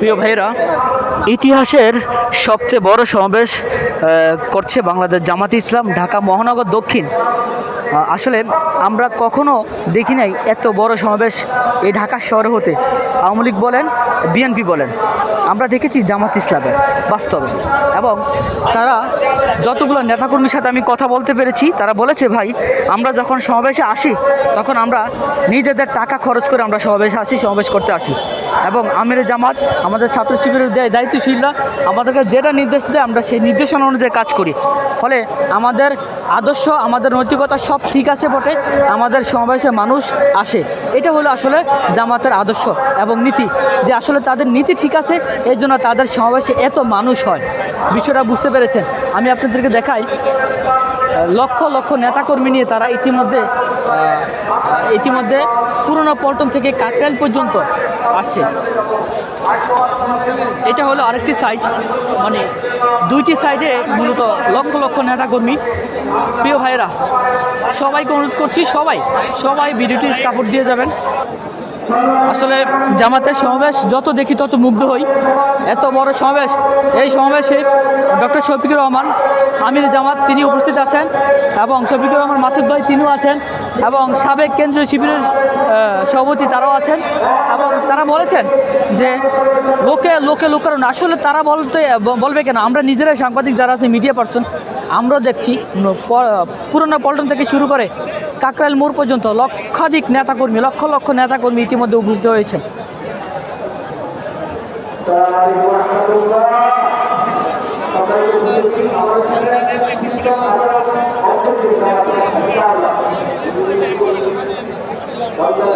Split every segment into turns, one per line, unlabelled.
প্রিয় ভাইরা ইতিহাসের সবচেয়ে বড় সমাবেশ করছে বাংলাদেশ জামাতে ইসলাম, ঢাকা মহানগর দক্ষিণ। আসলে আমরা কখনো দেখি নাই এত বড় সমাবেশ এই ঢাকা শহরে হতে। আওয়ামী লীগ বলেন, বিএনপি বলেন। আমরা দেখেছি জামাত ইসলামের বাস্তবে। এবং তারা যতগুলো নেতাকর্মীর সাথে আমি কথা বলতে পেরেছি, তারা বলেছে, ভাই, আমরা যখন সমাবেশে আসি, তখন আমরা নিজেদের টাকা খরচ করে আমরা সমাবেশে আসি, সমাবেশ করতে আসি। এবং আমির জামাত আমাদের ছাত্র শিবিরের দায়- দায়িত্বশীলরা আমাদেরকে যেটা নির্দেশ দেয় আমরা সেই নির্দেশনা অনুযায়ী কাজ করি। ফলে আমাদের আদর্শ, আমাদের নৈতিকতা সব ঠিক আছে বটে, আমাদের সমাবেশে মানুষ আসে। এটা হলো আসলে জামাতের আদর্শ এবং নীতি। যে আসলে তাদের নীতি ঠিক আছে, এই জন্য তাদের সমাবেশে এত মানুষ হয়। বিষয়টা বুঝতে পেরেছেন? আমি আপনাদেরকে দেখাই লক্ষ লক্ষ নেতাকর্মী নিয়ে তারা ইতিমধ্যে ইতিমধ্যে পুরনো পল্টন থেকে কাকরাইল পর্যন্ত আসছে। এটা হলো আরেকটি সাইড মানে দুইটি সাইডে মূলত লক্ষ লক্ষ নেতাকর্মী। প্রিয় ভাইয়েরা, সবাইকে অনুরোধ করছি, সবাই সবাই ভিডিওটি সাপোর্ট দিয়ে যাবেন। আসলে জামাতের সমাবেশ, যত দেখি তত মুগ্ধ হই। এত বড় সমাবেশ, এই সমাবেশে ডক্টর শফিকুর রহমান আমির জামাত, তিনি উপস্থিত আছেন এবং শফিকুর রহমান, মাসুদ ভাই, তিনিও আছেন। এবং সাবেক কেন্দ্রীয় শিবিরের সভাপতি তারাও আছেন এবং তারা বলেছেন যে লোকে লোকে লোকারণ আসলে তারা বলতে বলবে কেন? আমরা নিজেরাই সাংবাদিক যারা আছে মিডিয়া পার্সন আমরাও দেখছি পুরোনো পল্টন থেকে শুরু করে কাকরাইল মোড় পর্যন্ত লক্ষাধিক নেতাকর্মী, লক্ষ লক্ষ নেতাকর্মী ইতিমধ্যে উপস্থিত হয়েছে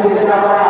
Gracias.